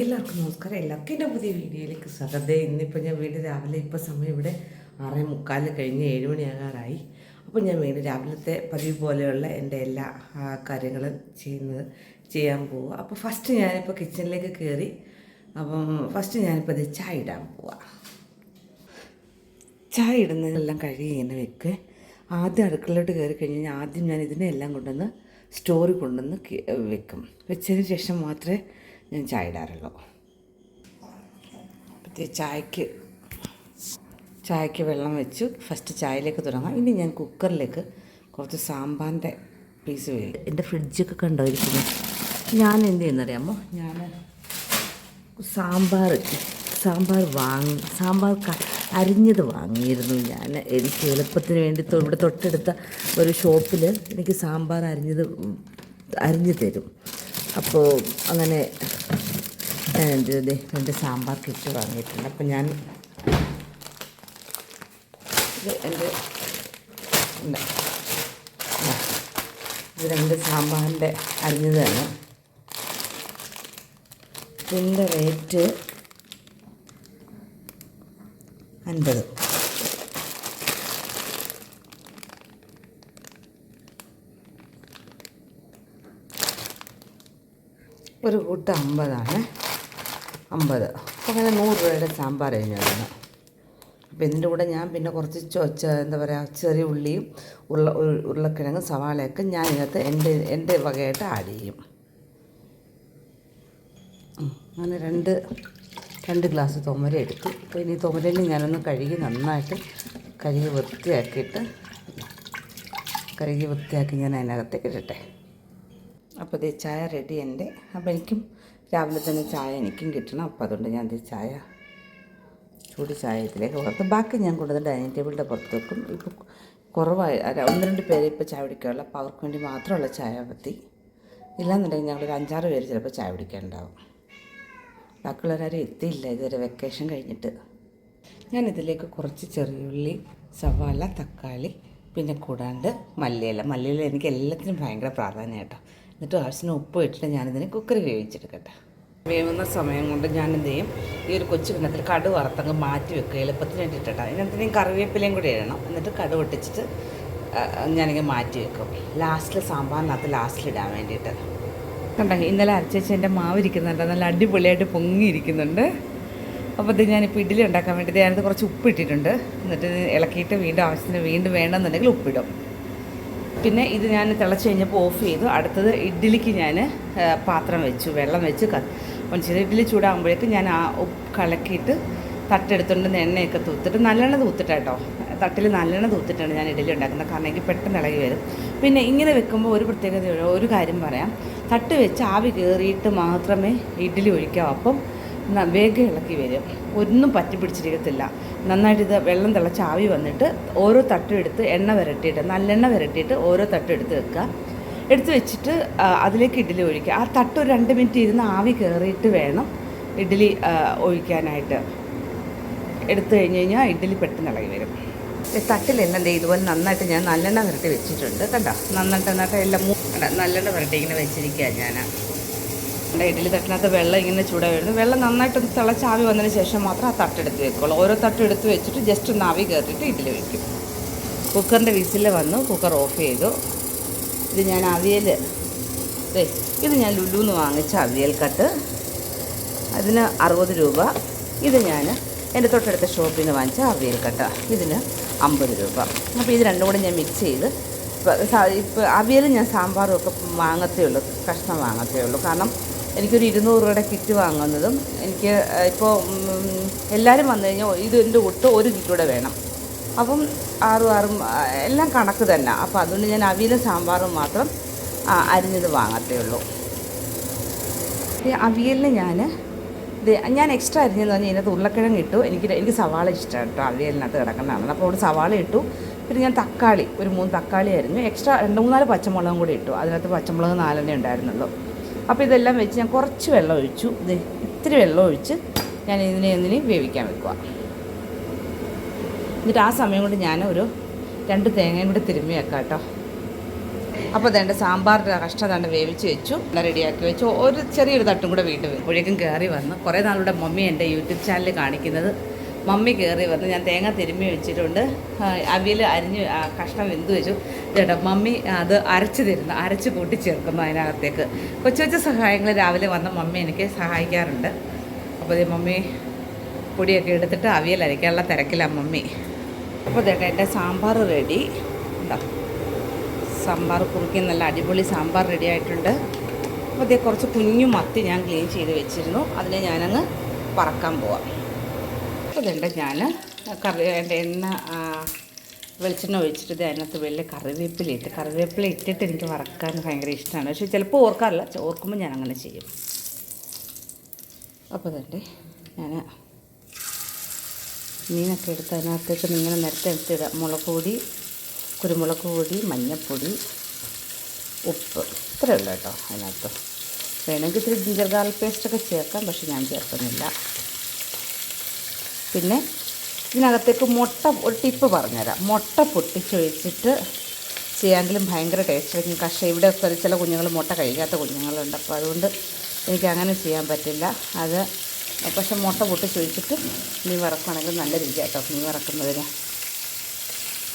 എല്ലാവർക്കും നമസ്കാരം. എല്ലാവർക്കും എന്റെ പുതിയ വീഡിയോയിലേക്ക് സ്വാഗതം. ഇന്നിപ്പോൾ ഞാൻ വീട് രാവിലെ ഇപ്പോൾ സമയം ഇവിടെ ആറേ മുക്കാൽ കഴിഞ്ഞ് ഏഴ് മണിയാകാറായി. അപ്പോൾ ഞാൻ വീട് രാവിലത്തെ പതിവ് പോലെയുള്ള എന്റെ എല്ലാ കാര്യങ്ങളും ചെയ്യുന്നത് ചെയ്യാൻ പോവുക. അപ്പോൾ ഫസ്റ്റ് ഞാനിപ്പോൾ കിച്ചണിലേക്ക് കയറി അപ്പം ഫസ്റ്റ് ഞാനിപ്പോൾ ഇത് ചായ ഇടാൻ പോവാം ചായ ഇടുന്നതെല്ലാം കഴുകി ഇങ്ങനെ വെക്കുക ആദ്യം അടുക്കളയിലോട്ട് കയറി കഴിഞ്ഞ് കഴിഞ്ഞാൽ ആദ്യം ഞാൻ ഇതിനെല്ലാം കൊണ്ടുവന്ന് സ്റ്റോറി കൊണ്ടുവന്ന് വെക്കും. വെച്ചതിന് ശേഷം മാത്രമേ ഞാൻ ചായ ഇടാറുള്ളൂ അപ്പോഴത്തെ ചായക്ക് ചായക്ക് വെള്ളം വെച്ചു. ഫസ്റ്റ് ചായയിലേക്ക് തുടങ്ങാം. ഇനി ഞാൻ കുക്കറിലേക്ക് കുറച്ച് സാമ്പാറിന്റെ പീസ് വേണം എന്റെ ഫ്രിഡ്ജൊക്കെ കണ്ടോ ഇരിക്കുന്നത്? ഞാൻ എന്ത് ചെയ്യുന്നറിയാമോ? ഞാൻ സാമ്പാർ സാമ്പാർ വാങ്ങി സാമ്പാർ അരിഞ്ഞത് വാങ്ങിയിരുന്നു ഞാൻ. എനിക്ക് എളുപ്പത്തിന് വേണ്ടി ഇവിടെ തൊട്ടടുത്ത ഒരു ഷോപ്പിൽ എനിക്ക് സാമ്പാർ അരിഞ്ഞത് അരിഞ്ഞു തരും. അപ്പോൾ അങ്ങനെ രണ്ട് സാമ്പാർ കിറ്റ് വാങ്ങിയിട്ടുണ്ട്. അപ്പം ഞാൻ എന്റെ. ഇത് രണ്ട് സാമ്പാറിന്റെ അരിഞ്ഞതാണ്. ഇതിന്റെ റേറ്റ് അൻപത്. ഒരു കൂട്ട് അമ്പതാണ്. അമ്പത്. അപ്പോൾ അങ്ങനെ നൂറ് രൂപയുടെ സാമ്പാർ കഴിഞ്ഞതാണ്. അപ്പോൾ ഇതിന്റെ കൂടെ ഞാൻ പിന്നെ കുറച്ച് ചൊച്ച എന്താ പറയുക ചെറിയ ഉള്ളിയും ഉരുള- ഉരുളക്കിഴങ്ങും സവാളയൊക്കെ ഞാൻ ഇതിനകത്ത് എന്റെ എന്റെ വകയായിട്ട് ആഡ് ചെയ്യും. അങ്ങനെ രണ്ട് രണ്ട് ഗ്ലാസ് തുമര എടുത്തു. അപ്പോൾ ഇനി തുമരയിൽ ഞാനൊന്ന് കഴുകി നന്നായിട്ട് കഴുകി വൃത്തിയാക്കിയിട്ട് കഴുകി വൃത്തിയാക്കി ഞാൻ അതിനകത്തേക്ക് ഇടട്ടെ. അപ്പോൾ ഇത് ചായ റെഡി എന്റെ അപ്പോൾ എനിക്കും രാവിലെ തന്നെ ചായ എനിക്കും കിട്ടണം. അപ്പോൾ അതുകൊണ്ട് ഞാൻ ഇത് ചായ ചൂട് ചായ ഇതിലേക്ക് പുറത്ത് ബാക്കി ഞാൻ കൊണ്ടുവന്ന് ഡൈനിങ് ടേബിളിന്റെ പുറത്ത് വെക്കും. ഇപ്പോൾ കുറവായി ഒന്ന് രണ്ട് പേരെ ഇപ്പോൾ ചായ കുടിക്കാനുള്ള അപ്പോൾ അവർക്ക് വേണ്ടി മാത്രമുള്ള ചായ പറ്റി ഇല്ലാന്നുണ്ടെങ്കിൽ ഞങ്ങളൊരു അഞ്ചാറ് പേര് ചിലപ്പോൾ ചായ കുടിക്കാനുണ്ടാവും. ബാക്കിയുള്ളവരാരും എത്തിയില്ല. ഇതുവരെ വെക്കേഷൻ കഴിഞ്ഞിട്ട്. ഞാൻ ഇതിലേക്ക് കുറച്ച് ചെറിയുള്ളി സവാള തക്കാളി പിന്നെ കൂടാണ്ട് മല്ലിയില. മല്ലിയില എനിക്ക് എല്ലാത്തിനും ഭയങ്കര പ്രാധാന്യം കേട്ടോ. എന്നിട്ട് ആവശ്യത്തിന് ഉപ്പ് ഇട്ടിട്ട് ഞാനിതിനെ കുക്കറി വേവിച്ചെടുക്കട്ടെ. വേവുന്ന സമയം കൊണ്ട് ഞാൻ എന്ത് ചെയ്യും ഈ ഒരു കൊച്ചു കിണ്ണത്തിൽ കടു വറുത്തങ്ങ് മാറ്റി വെക്കുക. എളുപ്പത്തിന് വേണ്ടിയിട്ടാണ് ഞാൻ കറിവേപ്പിലയും കൂടി ഇടണം. എന്നിട്ട് കടു പൊട്ടിച്ചിട്ട് ആ, ഞാനിങ്ങനെ മാറ്റി വെക്കും. ലാസ്റ്റിൽ സാമ്പാറിനകത്ത് ലാസ്റ്റിൽ ഇടാൻ വേണ്ടിയിട്ട്. കണ്ടോ ഇന്നലെ അരച്ചേച്ചന്റെ മാവ് ഇരിക്കുന്നുണ്ട്. നല്ല അടിപൊളിയായിട്ട് പൊങ്ങിയിരിക്കുന്നുണ്ട്. അപ്പോൾ ഇത് ഞാനിപ്പോൾ ഇഡ്ഡലി ഉണ്ടാക്കാൻ വേണ്ടിയിട്ട് ഞാനത് കുറച്ച് ഉപ്പ് ഇട്ടിട്ടുണ്ട് എന്നിട്ട് ഇളക്കിയിട്ട് വീണ്ടും ആവശ്യത്തിന് വീണ്ടും വേണമെന്നുണ്ടെങ്കിൽ ഉപ്പിടും. പിന്നെ ഇത് ഞാൻ തിളച്ച് കഴിഞ്ഞപ്പോൾ ഓഫ് ചെയ്തു. അടുത്തത് ഇഡ്ഡലിക്ക് ഞാൻ പാത്രം വെച്ചു വെള്ളം വെച്ച്. ചെറിയ ഇഡ്ഡലി ചൂടാകുമ്പോഴേക്കും ഞാൻ ആ കലക്കിയിട്ട് തട്ടെടുത്തുകൊണ്ട് എണ്ണയൊക്കെ തൂത്തിട്ട്. നല്ലെണ്ണ തൂത്തിട്ടാട്ടോ തട്ടിൽ നല്ലെണ്ണ തൂത്തിട്ടാണ് ഞാൻ ഇഡ്ഡലി ഉണ്ടാക്കുന്നത്. കാരണം എനിക്ക് പെട്ടെന്ന് ഇളകി വരും. പിന്നെ ഇങ്ങനെ വെക്കുമ്പോൾ ഒരു പ്രത്യേകത ഒരു കാര്യം പറയാം. തട്ട് വെച്ച് ആവി കയറിയിട്ട് മാത്രമേ ഇഡ്ഡലി ഒഴിക്കാവൂ. അപ്പം വേഗം ഇളക്കി വരും. ഒന്നും പറ്റി പിടിച്ചിരിക്കത്തില്ല. നന്നായിട്ട് ഇത് വെള്ളം തിളച്ച് ആവി വന്നിട്ട് ഓരോ തട്ടും എടുത്ത് എണ്ണ വരട്ടിയിട്ട് നല്ലെണ്ണ വരട്ടിയിട്ട് ഓരോ തട്ടും എടുത്ത് വെക്കുക. എടുത്ത് വെച്ചിട്ട് അതിലേക്ക് ഇഡ്ഡലി ഒഴിക്കുക. ആ തട്ട് ഒരു രണ്ട് മിനിറ്റ് ഇരുന്ന് ആവി കയറിയിട്ട് വേണം ഇഡ്ഡലി ഒഴിക്കാനായിട്ട്. എടുത്തു കഴിഞ്ഞ് കഴിഞ്ഞാൽ ഇഡ്ഡലി പെട്ടെന്ന് ഇളകി വരും. തട്ടിലെല്ലാം ദേ ഇതുപോലെ നന്നായിട്ട് ഞാൻ നല്ലെണ്ണ വരട്ടി വെച്ചിട്ടുണ്ട്. കണ്ടോ? നന്നായിട്ട് നന്നായിട്ട് എല്ലാം നല്ലെണ്ണ വരട്ടി ഇങ്ങനെ വെച്ചിരിക്കുക ഞാൻ എന്റെ ഇഡ്ഡലി തട്ടിനകത്ത് വെള്ളം ഇങ്ങനെ ചൂടായിരുന്നു വെള്ളം നന്നായിട്ടൊന്ന് തിളച്ചാവി വന്നതിന് ശേഷം മാത്രം ആ തട്ടെടുത്ത് വെക്കുള്ളൂ. ഓരോ തട്ടും എടുത്ത് വെച്ചിട്ട് ജസ്റ്റ് ഒന്ന് ആവി കയറിയിട്ട് ഇഡ്ഡലി വയ്ക്കും കുക്കറിന്റെ വിസിൽ വന്നു. കുക്കർ ഓഫ് ചെയ്തു. ഇത് ഞാൻ അവിയൽ ഇത് ഞാൻ ലുലുന്ന് വാങ്ങിച്ച അവിയൽ കട്ട്. അതിന് അറുപത് രൂപ. ഇത് ഞാൻ എന്റെ തൊട്ടടുത്ത ഷോപ്പിൽ നിന്ന് വാങ്ങിച്ച അവിയൽ കട്ട. ഇതിന് അമ്പത് രൂപ. അപ്പോൾ ഇത് രണ്ടും കൂടെ ഞാൻ മിക്സ് ചെയ്ത് ഇപ്പോൾ അവിയൽ ഞാൻ സാമ്പാറും ഒക്കെ വാങ്ങത്തേ ഉള്ളൂ. കഷ്ണം വാങ്ങത്തേ ഉള്ളൂ. കാരണം എനിക്കൊരു ഇരുന്നൂറ് രൂപയുടെ കിറ്റ് വാങ്ങുന്നതും എനിക്ക് ഇപ്പോൾ എല്ലാവരും വന്നു കഴിഞ്ഞാൽ ഇതിന്റെ ഒട്ട് ഒരു കിറ്റൂടെ വേണം. അപ്പം ആറും ആറും എല്ലാം കണക്ക് തന്നെ. അപ്പോൾ അതുകൊണ്ട് ഞാൻ അവിയലും സാമ്പാറും മാത്രം അരിഞ്ഞത് വാങ്ങത്തേ ഉള്ളൂ. അവിയലിന് ഞാൻ ഞാൻ എക്സ്ട്രാ അരിഞ്ഞെന്ന് പറഞ്ഞാൽ ഇതിനകത്ത് ഉരുളക്കിഴങ്ങ് ഇട്ടു. എനിക്ക് എനിക്ക് സവാള ഇഷ്ടമാണ് കേട്ടോ അവിയലിനകത്ത് കിടക്കുന്നതാണ് അപ്പോൾ അവിടെ സവാള ഇട്ടു. പിന്നെ ഞാൻ തക്കാളി ഒരു മൂന്ന് തക്കാളി അരിഞ്ഞു. എക്സ്ട്രാ രണ്ട് മൂന്നാൽ പച്ചമുളകും കൂടി ഇട്ടു. അതിനകത്ത് പച്ചമുളക് നാലെണ്ണേ ഉണ്ടായിരുന്നുള്ളൂ. അപ്പോൾ ഇതെല്ലാം വെച്ച് ഞാൻ കുറച്ച് വെള്ളം ഒഴിച്ചു. ഇത് ഇത്തിരി വെള്ളം ഒഴിച്ച് ഞാൻ ഇതിനെ ഒന്നിനെ വേവിക്കാൻ വെക്കുക എന്നിട്ട് ആ സമയം കൊണ്ട് ഞാൻ ഒരു രണ്ട് തേങ്ങയും കൂടി തിരുമ്മി വെക്കാം കേട്ടോ. അപ്പോൾ അതേണ്ട സാമ്പാറിന്റെ കഷ്ണം തന്നെ വേവിച്ച് വെച്ചു. റെഡിയാക്കി വെച്ചു. ഒരു ചെറിയൊരു തട്ടും കൂടെ വീണ്ടും അപ്പോഴേക്കും കയറി വന്നു കുറേ നാളുടെ മമ്മി എന്റെ യൂട്യൂബ് ചാനൽ കാണിക്കുന്നത് മമ്മി കയറി വന്ന് ഞാൻ തേങ്ങ തിരുമ്മി വെച്ചിട്ടുണ്ട്. അവിയൽ അരിഞ്ഞ് കഷ്ണം വെന്ത് വെച്ചു. ചേട്ടാ മമ്മി അത് അരച്ച് തരുന്നു. അരച്ച് കൂട്ടിച്ചേർക്കുന്നു അതിനകത്തേക്ക്. കൊച്ചു കൊച്ചു സഹായങ്ങൾ രാവിലെ വന്ന മമ്മി എനിക്ക് സഹായിക്കാറുണ്ട്. അപ്പോൾ മമ്മി പൊടിയൊക്കെ എടുത്തിട്ട് അവിയൽ അരയ്ക്കാനുള്ള തിരക്കിലാണ് മമ്മി. അപ്പോൾ ചേട്ടാ എന്റെ സാമ്പാർ റെഡി. ഉണ്ടോ സാമ്പാർ കുറുക്കി നല്ല അടിപൊളി സാമ്പാർ റെഡി ആയിട്ടുണ്ട്. അപ്പോൾ കുറച്ച് കുഞ്ഞു മത്തി ഞാൻ ക്ലീൻ ചെയ്ത് വെച്ചിരുന്നു. അതിനെ ഞാനങ്ങ് പറക്കാൻ പോവാം. അപ്പോൾ ഇതുണ്ട് ഞാൻ കറി എന്റെ എണ്ണ വെളിച്ചെണ്ണ ഒഴിച്ചിട്ട് അതിനകത്ത് വലിയ കറിവേപ്പില ഇട്ട് കറിവേപ്പില ഇട്ടിട്ട് എനിക്ക് വറക്കാൻ ഭയങ്കര ഇഷ്ടമാണ്. പക്ഷേ ചിലപ്പോൾ ഓർക്കാറില്ല. ഓർക്കുമ്പോൾ ഞാൻ അങ്ങനെ ചെയ്യും. അപ്പോൾ ഇതുണ്ട് ഞാൻ മീനൊക്കെ എടുത്ത് അതിനകത്തേക്ക് ഇങ്ങനെ നിരത്തി എടുത്തിട മുളക് പൊടി കുരുമുളക് പൊടി മഞ്ഞൾപ്പൊടി ഉപ്പ്. ഇത്രയേ ഉള്ളൂ കേട്ടോ അതിനകത്ത്. വേണമെങ്കിൽ ഇത്തിരി ജിഞ്ചർ ഗാർലിക് പേസ്റ്റൊക്കെ ചേർക്കാം പക്ഷെ ഞാൻ ചേർക്കുന്നില്ല. പിന്നെ ഇതിനകത്തേക്ക് മുട്ട ഒരു ടിപ്പ് പറഞ്ഞുതരാം. മുട്ട പൊട്ടിച്ചൊഴിച്ചിട്ട് ചെയ്യാമെങ്കിലും ഭയങ്കര ടേസ്റ്റ് കഷ ഇവിടെ ഒക്കെ ചില കുഞ്ഞുങ്ങൾ മുട്ട കഴിക്കാത്ത കുഞ്ഞുങ്ങളുണ്ട്. അപ്പോൾ അതുകൊണ്ട് എനിക്ക് അങ്ങനെ ചെയ്യാൻ പറ്റില്ല. അത് പക്ഷെ മുട്ട പൊട്ടിച്ചൊഴിച്ചിട്ട് മീൻ വറക്കുകയാണെങ്കിൽ നല്ല രുചിയാട്ടോ മീൻ വറക്കുന്നതിന്.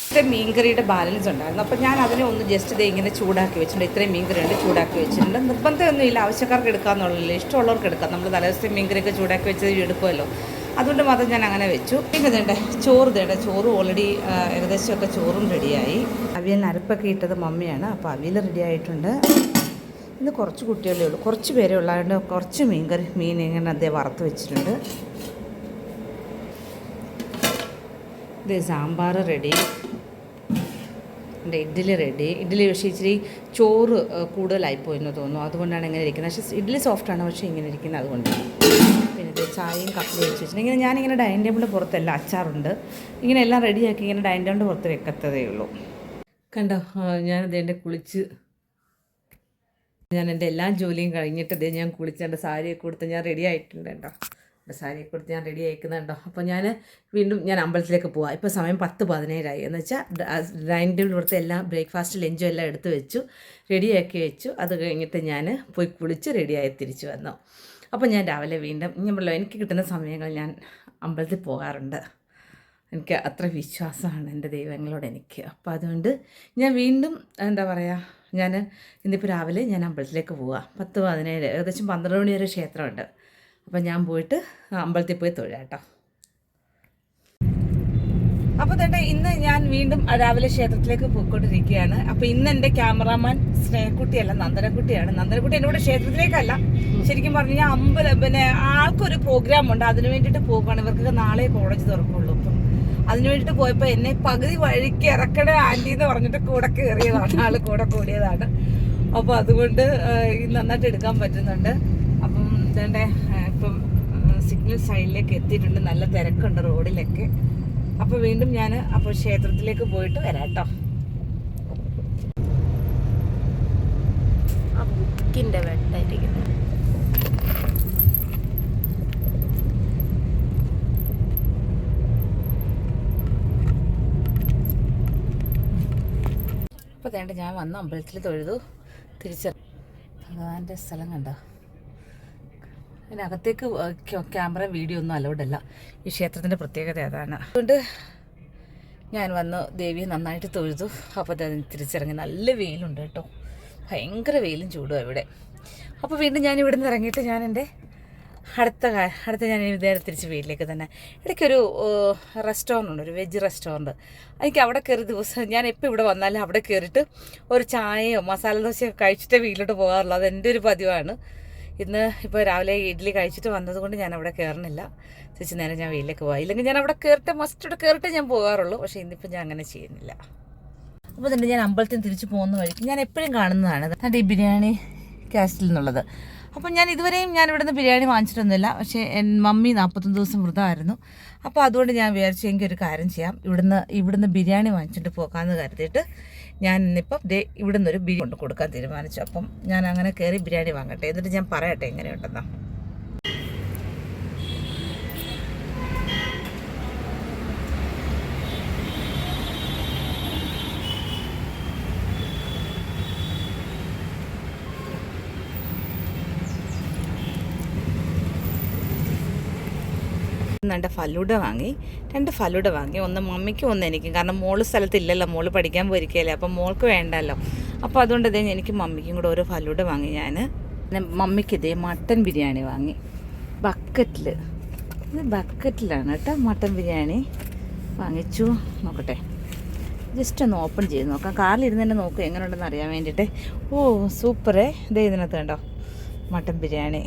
ഇത്രയും മീൻകറിയുടെ ബാലൻസ് ഉണ്ടായിരുന്നു. അപ്പോൾ ഞാൻ അതിനെ ഒന്ന് ജസ്റ്റ് ഇതേ ഇങ്ങനെ ചൂടാക്കി വെച്ചിട്ടുണ്ട്. ഇത്രയും മീൻകറി ഉണ്ട് ചൂടാക്കി വെച്ചിട്ടുണ്ട്. നിർബന്ധമൊന്നുമില്ല. ആവശ്യക്കാർക്ക് എടുക്കാമെന്നുള്ളൂ ഇഷ്ടമുള്ളവർക്ക് എടുക്കാം. നമ്മൾ തലേ ദിവസത്തെ മീൻകറിയൊക്കെ ചൂടാക്കി വെച്ചത് എടുക്കുമല്ലോ. അതുകൊണ്ട് മാത്രം ഞാൻ അങ്ങനെ വെച്ചു. പിന്നെ ഇതേണ്ട ചോറ് തേണ്ട ചോറ് ഓൾറെഡി ഏകദേശമൊക്കെ ചോറും റെഡിയായി അവിയൽ അരപ്പൊക്കെ ഇട്ടത് മമ്മിയാണ്. അപ്പോൾ അവിയൽ റെഡി ആയിട്ടുണ്ട്. ഇന്ന് കുറച്ച് കുട്ടികളേ ഉള്ളൂ. കുറച്ച് പേരേ ഉള്ളതുകൊണ്ട് കുറച്ച് മീൻകറി മീൻ ഇങ്ങനെ അദ്ദേഹം വറുത്ത് വെച്ചിട്ടുണ്ട്. ഇത് സാമ്പാർ റെഡി എന്റെ ഇഡ്ഡലി റെഡി ഇഡ്ഡലി പക്ഷേ ഇച്ചിരി ചോറ് ഏഹ്, കൂടുതലായിപ്പോയി എന്ന് തോന്നുന്നു. അതുകൊണ്ടാണ് ഇങ്ങനെ ഇരിക്കുന്നത്. പക്ഷേ ഇഡ്ഡലി സോഫ്റ്റാണ് പക്ഷേ ഇങ്ങനെ ഇരിക്കുന്നത് അതുകൊണ്ടാണ്. ഇത് ചായയും കപ്പലും വെച്ച് വെച്ചിട്ടുണ്ട് ഇങ്ങനെ ഞാനിങ്ങനെ ഡൈനിങ് ടേബിളിന്റെ പുറത്തല്ല അച്ചാറുണ്ട്. ഇങ്ങനെ എല്ലാം റെഡിയാക്കി ഇങ്ങനെ ഡൈനിങ് ടേബിൾ പുറത്ത് വെക്കത്തതേ ഉള്ളൂ. കണ്ടോ? ഞാനത് എന്റെ കുളിച്ച് ഞാൻ എന്റെ എല്ലാ ജോലിയും കഴിഞ്ഞിട്ട് ഇതേ ഞാൻ കുളിച്ച് എന്റെ സാരിയൊക്കെ കൊടുത്ത് ഞാൻ റെഡി ആയിട്ടുണ്ട് കേട്ടോ എന്റെ സാരിയൊക്കെ കൊടുത്ത് ഞാൻ റെഡി ആയിക്കുന്നുണ്ടോ അപ്പോൾ ഞാൻ വീണ്ടും ഞാൻ അമ്പലത്തിലേക്ക് പോവാം. ഇപ്പോൾ സമയം പത്ത് പതിനേഴായി. എന്ന് വെച്ചാൽ ഡൈനിങ് ടേബിൾ കൊടുത്ത് എല്ലാം ബ്രേക്ക്ഫാസ്റ്റ് ലഞ്ചും എല്ലാം എടുത്ത് വെച്ചു റെഡിയാക്കി വെച്ചു. അത് കഴിഞ്ഞിട്ട് ഞാൻ പോയി കുളിച്ച് റെഡിയായി തിരിച്ചു വന്നു. അപ്പോൾ ഞാൻ രാവിലെ വീണ്ടും പറഞ്ഞല്ലോ എനിക്ക് കിട്ടുന്ന സമയങ്ങളിൽ ഞാൻ അമ്പലത്തിൽ പോകാറുണ്ട്. എനിക്ക് അത്ര വിശ്വാസമാണ് എന്റെ ദൈവങ്ങളോട് എനിക്ക്. അപ്പോൾ അതുകൊണ്ട് ഞാൻ വീണ്ടും എന്താ പറയുക ഞാൻ ഇന്നിപ്പോൾ രാവിലെ ഞാൻ അമ്പലത്തിലേക്ക് പോവാം. പത്ത് പതിനേഴ് ഏകദേശം പന്ത്രണ്ട് മണി വരെ ക്ഷേത്രമുണ്ട്. അപ്പോൾ ഞാൻ പോയിട്ട് അമ്പലത്തിൽ പോയി തൊഴാം കേട്ടോ. അപ്പോൾ തന്നെ ഇന്ന് ഞാൻ വീണ്ടും രാവിലെ ക്ഷേത്രത്തിലേക്ക് പോയിക്കൊണ്ടിരിക്കുകയാണ്. അപ്പോൾ ഇന്ന് എന്റെ ക്യാമറാമാൻ സ്നേഹക്കുട്ടിയല്ല നന്ദനക്കുട്ടിയാണ്. നന്ദനക്കുട്ടി എന്നോട് ക്ഷേത്രത്തിലേക്കല്ല. ശരിക്കും പറഞ്ഞു കഴിഞ്ഞാൽ അമ്പലം പിന്നെ ആൾക്കൊരു പ്രോഗ്രാം ഉണ്ട് അതിന് വേണ്ടിയിട്ട് പോകുകയാണ് ഇവർക്ക് നാളെ കോളേജ് തുറക്കുള്ളൂ. അപ്പം അതിന് വേണ്ടിയിട്ട് പോയപ്പോൾ എന്നെ പകുതി വഴിക്ക് ഇറക്കണേ ആന്റി എന്ന് പറഞ്ഞിട്ട് കൂടെ കയറിയതാണ് ആൾ കൂടെ കൂടിയതാണ്. അപ്പോൾ അതുകൊണ്ട് നന്നായിട്ട് എടുക്കാൻ പറ്റുന്നുണ്ട്. അപ്പം ഇതേണ്ട ഇപ്പം സിഗ്നൽ സൈഡിലേക്ക് എത്തിയിട്ടുണ്ട്. നല്ല തിരക്കുണ്ട് റോഡിലൊക്കെ. അപ്പോൾ വീണ്ടും ഞാൻ അപ്പോൾ ക്ഷേത്രത്തിലേക്ക് പോയിട്ട് വരാം കേട്ടോ ആ ബുക്കിന്റെ വെട്ടായിരിക്കുന്നു. അപ്പോൾ തേണ്ട ഞാൻ വന്ന അമ്പലത്തിൽ തൊഴുതു തിരിച്ച ഭഗവാന്റെ സ്ഥലം കണ്ടോ? അതിനകത്തേക്ക് ക്യാമറ വീഡിയോ ഒന്നും അലൗഡ് അല്ല. ഈ ക്ഷേത്രത്തിന്റെ പ്രത്യേകത അതാണ്. അതുകൊണ്ട് ഞാൻ വന്ന് ദേവിയെ നന്നായിട്ട് തൊഴുതു. അപ്പോൾ അത് തിരിച്ചിറങ്ങി. നല്ല വെയിലുണ്ട് കേട്ടോ. ഭയങ്കര വെയിലും ചൂടും ഇവിടെ. അപ്പോൾ വീണ്ടും ഞാൻ ഇവിടെ നിന്ന് ഇറങ്ങിയിട്ട് ഞാൻ എന്റെ അടുത്ത അടുത്ത ഞാൻ നേരെ തിരിച്ച് വീട്ടിലേക്ക് തന്നെ. ഇടയ്ക്കൊരു റെസ്റ്റോറന്റ് ഉണ്ട്. ഒരു വെജ് റെസ്റ്റോറന്റ് എനിക്ക് അവിടെ കയറി ദിവസം ഞാൻ എപ്പോൾ ഇവിടെ വന്നാലും അവിടെ കയറിയിട്ട് ഒരു ചായയോ മസാല ദോശയോ കഴിച്ചിട്ടേ വീട്ടിലോട്ട് പോകാറുള്ളൂ. അത് എന്റെ ഒരു പതിവാണ്. ഇന്ന് ഇപ്പോൾ രാവിലെ ഇഡ്ഡലി കഴിച്ചിട്ട് വന്നതുകൊണ്ട് ഞാൻ അവിടെ കയറണില്ല തിരിച്ച് നേരം ഞാൻ വീട്ടിലേക്ക് പോകാം ഇല്ലെങ്കിൽ ഞാൻ അവിടെ കയറിട്ട് മസ്റ്റ് ഇവിടെ കയറിട്ട് ഞാൻ പോകാറുള്ളൂ. പക്ഷേ ഇന്നിപ്പോൾ ഞാൻ അങ്ങനെ ചെയ്യുന്നില്ല. അപ്പോൾ തന്നെ ഞാൻ അമ്പലത്തിൽ തിരിച്ച് പോകുന്ന വഴിക്ക് ഞാൻ എപ്പോഴും കാണുന്നതാണ്. അതിന്റെ ഈ ബിരിയാണി കാസ്റ്റിൽ നിന്നുള്ളത് അപ്പം ഞാൻ ഇതുവരെയും ഞാൻ ഇവിടുന്ന് ബിരിയാണി വാങ്ങിച്ചിട്ടൊന്നുമില്ല. പക്ഷേ എൻ മമ്മി നാൽപ്പത്തൊന്ന് ദിവസം വ്രതമായിരുന്നു അപ്പോൾ അതുകൊണ്ട് ഞാൻ വിചാരിച്ചു എനിക്കൊരു കാര്യം ചെയ്യാം. ഇവിടുന്ന് ഇവിടുന്ന് ബിരിയാണി വാങ്ങിച്ചിട്ട് പോകാമെന്ന് കരുതിയിട്ട് ഞാൻ ഇന്നിപ്പം ദേ ഇവിടുന്ന് ഒരു ബിരിയാണി കൊണ്ട് കൊടുക്കാൻ തീരുമാനിച്ചു. അപ്പം ഞാൻ അങ്ങനെ കയറി ബിരിയാണി വാങ്ങട്ടെ. എന്നിട്ട് ഞാൻ പറയട്ടെ എങ്ങനെയുണ്ടെന്നാ. രണ്ട് ഫലൂഡ വാങ്ങി രണ്ട് ഫലൂഡ വാങ്ങി. ഒന്ന് മമ്മിക്കും ഒന്ന് എനിക്കും. കാരണം മോൾ സ്ഥലത്തില്ലല്ലോ മോൾ പഠിക്കാൻ പോയിരിക്കുകയല്ലേ അപ്പം മോൾക്ക് വേണ്ടല്ലോ. അപ്പോൾ അതുകൊണ്ട് ഇതേ എനിക്ക് മമ്മിക്കും കൂടെ ഒരു ഫലൂഡ വാങ്ങി ഞാൻ. മമ്മിക്ക് ഇതേ മട്ടൻ ബിരിയാണി വാങ്ങി. ബക്കറ്റിൽ ഇത് ബക്കറ്റിലാണ് കേട്ടോ മട്ടൻ ബിരിയാണി വാങ്ങിച്ചു. നോക്കട്ടെ. ജസ്റ്റ് ഒന്ന് ഓപ്പൺ ചെയ്ത് നോക്കാം. കാറിലിരുന്ന് തന്നെ നോക്കുക എങ്ങനെയുണ്ടെന്ന് അറിയാൻ വേണ്ടിയിട്ട്. ഓ സൂപ്പറേ. ഇതേ ഇതിനകത്ത് കണ്ടോ മട്ടൻ ബിരിയാണി.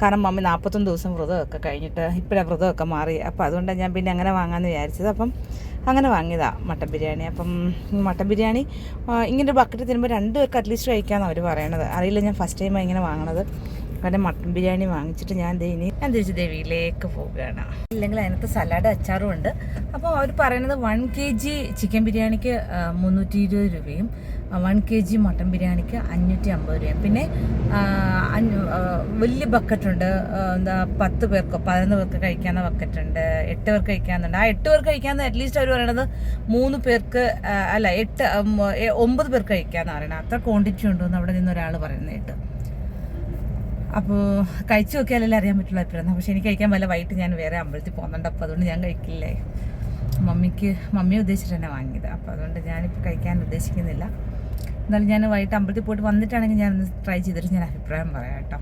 കാരണം മമ്മി നാൽപ്പത്തൊന്ന് ദിവസം വ്രതമൊക്കെ കഴിഞ്ഞിട്ട് ഇപ്പോഴാണ് വ്രതമൊക്കെ മാറി. അപ്പോൾ അതുകൊണ്ടാണ് ഞാൻ പിന്നെ അങ്ങനെ വാങ്ങാമെന്ന് വിചാരിച്ചത്. അപ്പം അങ്ങനെ വാങ്ങിയതാണ് മട്ടൻ ബിരിയാണി. അപ്പം മട്ടൻ ബിരിയാണി ഇങ്ങനെ ബക്കറ്റ് തിന്നുമ്പോൾ രണ്ട് പേർക്ക് അറ്റ്ലീസ്റ്റ് കഴിക്കാമെന്നാണ് അവർ പറയണത്. അറിയില്ല ഞാൻ ഫസ്റ്റ് ടൈമാണ് ഇങ്ങനെ വാങ്ങണത്. കാരണം മട്ടൻ ബിരിയാണി വാങ്ങിച്ചിട്ട് ഞാൻ ഇനി ഞാൻ തിരിച്ച് ദേവിയിലേക്ക് പോവുകയാണ്. ഇല്ലെങ്കിൽ അതിനകത്ത് സലാഡ് അച്ചാറും ഉണ്ട്. അപ്പോൾ അവർ പറയുന്നത് വൺ കെ ജി ചിക്കൻ ബിരിയാണിക്ക് മുന്നൂറ്റി ഇരുപത് രൂപയും വൺ കെ ജി മട്ടൻ ബിരിയാണിക്ക് അഞ്ഞൂറ്റി അമ്പത് രൂപയാണ് പിന്നെ വലിയ ബക്കറ്റുണ്ട്. എന്താ പത്ത് പേർക്കോ പതിനൊന്ന് പേർക്ക് കഴിക്കാവുന്ന ബക്കറ്റുണ്ട്. എട്ട് പേർക്ക് കഴിക്കാവുന്നുണ്ട്. ആ എട്ട് പേർക്ക് കഴിക്കാവുന്ന അറ്റ്ലീസ്റ്റ് അവർ പറയണത് മൂന്ന് പേർക്ക് അല്ല എട്ട് ഒമ്പത് പേർക്ക് കഴിക്കാമെന്ന് പറയണത്. അത്ര ക്വാണ്ടിറ്റി ഉണ്ടെന്ന് അവിടെ നിന്ന് ഒരാൾ പറയുന്നത് കേട്ട്. അപ്പോൾ കഴിച്ചു നോക്കിയാലല്ലേ അറിയാൻ പറ്റുള്ളൂ അഭിപ്രായം. പക്ഷെ എനിക്ക് കഴിക്കാൻ വല്ല വൈകിട്ട് ഞാൻ വേറെ അമ്പലത്തിൽ പോകുന്നുണ്ട്. അപ്പോൾ അതുകൊണ്ട് ഞാൻ കഴിക്കില്ലേ? മമ്മിക്ക് മമ്മിയെ ഉദ്ദേശിച്ചിട്ട് തന്നെ വാങ്ങിയത്. അപ്പോൾ അതുകൊണ്ട് ഞാനിപ്പോൾ കഴിക്കാൻ ഉദ്ദേശിക്കുന്നില്ല. എന്നാലും ഞാൻ വൈകിട്ട് അമ്പലത്തിൽ പോയിട്ട് വന്നിട്ടാണെങ്കിൽ ഞാൻ ട്രൈ ചെയ്തിട്ട് ഞാൻ അഭിപ്രായം പറയാം കേട്ടോ.